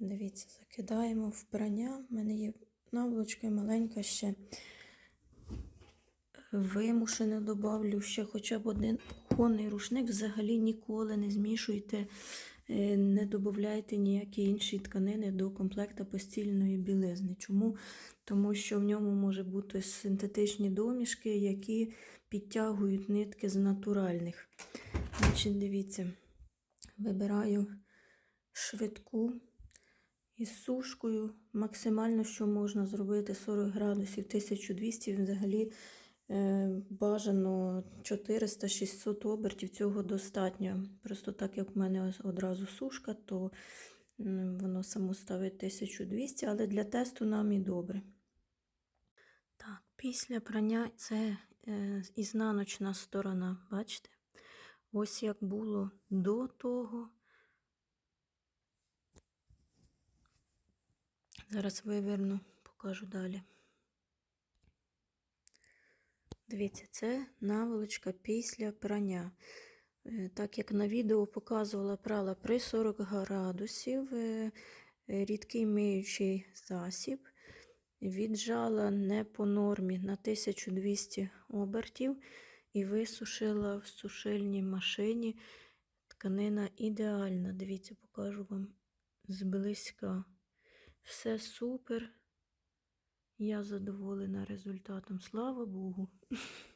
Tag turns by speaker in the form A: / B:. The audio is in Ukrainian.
A: Дивіться, закидаємо вбрання. У мене є наволочка маленька ще. Вимушено добавлю ще хоча б один кухонний рушник. Взагалі ніколи не змішуйте, е, не додавайте ніякі інші тканини до комплекта постільної білизни. Чому? Тому що в ньому може бути синтетичні домішки, які підтягують нитки з натуральних. Значить, дивіться, вибираю швидку із сушкою. Максимально, що можна зробити 40 градусів 1200, взагалі е, бажано 400-600 обертів, цього достатньо. Просто так як в мене одразу сушка, то воно само ставить 1200, але для тесту нам і добре. Так, після прання це е, ізнаночна сторона, бачите? Ось як було до того. Зараз виверну, покажу далі. Дивіться, це наволочка після прання. Е, Так як на відео показувала прала при 40 градусів, е, рідкий миючий засіб, віджала не по нормі на 1200 обертів і висушила в сушильній машині. Тканина ідеальна. Дивіться, покажу вам зблизька. Все супер. Я задоволена результатом. Слава Богу.